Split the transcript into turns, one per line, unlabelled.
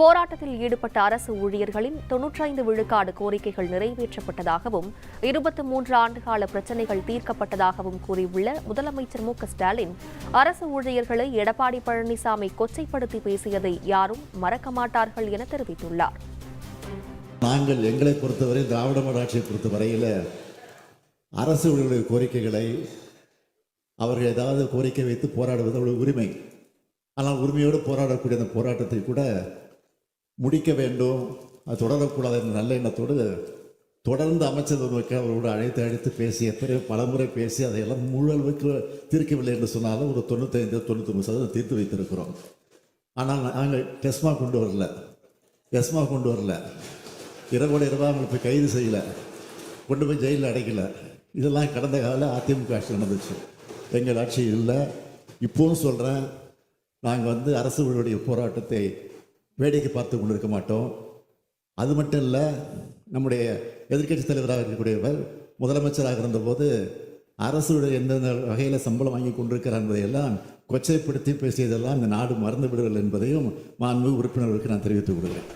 போராட்டத்தில் ஈடுபட்ட அரசு ஊழியர்களின் தொன்னூற்றைந்து விழுக்காடு கோரிக்கைகள் நிறைவேற்றப்பட்டதாகவும் இருபத்தி மூன்று ஆண்டுகால பிரச்சினைகள் தீர்க்கப்பட்டதாகவும் கூறியுள்ள முதலமைச்சர் மு ஸ்டாலின் அரசு ஊழியர்களை எடப்பாடி பழனிசாமி கொச்சைப்படுத்தி பேசியதை யாரும் மறக்க மாட்டார்கள் என தெரிவித்துள்ளார்.
நாங்கள் எங்களை பொறுத்தவரை திராவிட மாடல் பொறுத்தவரையில் அரசு ஊழியர்களுடைய கோரிக்கைகளை அவர்கள் ஏதாவது கோரிக்கை வைத்து போராடுவது அவருடைய உரிமை. ஆனால் உரிமையோடு போராடக்கூடிய அந்த போராட்டத்தை கூட முடிக்க வேண்டும். அது தொடரக்கூடாது என்ற நல்ல எண்ணத்தோடு தொடர்ந்து அமைச்சர் ஒருவருக்கு அவரோடு அழைத்து அழைத்து பேசி எத்தனை பலமுறை பேசி அதையெல்லாம் முழு அளவுக்கு தீர்க்கவில்லை என்று சொன்னாலும் ஒரு தொண்ணூத்தைந்து தொண்ணூத்தொம்பது சதவீதம் தீர்த்து வைத்திருக்கிறோம். ஆனால் நாங்கள் டெஸ்மா கொண்டு வரல. டெஸ்மா கொண்டு வரல. இரவோட இரவாக அவங்களை போய் கைது செய்யலை. கொண்டு போய் ஜெயிலில் அடைக்கலை. இதெல்லாம் கடந்த கால அதிமுக ஆட்சி நடந்துச்சு. எங்கள் ஆட்சி இல்லை. இப்போவும் சொல்கிறேன் நாங்கள் வந்து அரசுகளுடைய போராட்டத்தை வேடிக்கை பார்த்து கொண்டு இருக்க மாட்டோம். அது மட்டும் இல்லை நம்முடைய எதிர்க்கட்சி தலைவராக இருக்கக்கூடியவர் முதலமைச்சராக இருந்தபோது அரசுடைய எந்தெந்த வகையில் சம்பளம் வாங்கி கொண்டிருக்கிறார் என்பதையெல்லாம் கொச்சைப்படுத்தி பேசியதெல்லாம் இந்த நாடு மறந்து விடுதல் என்பதையும் மாண்பு உறுப்பினர்களுக்கு நான் தெரிவித்துக் கொள்கிறேன்.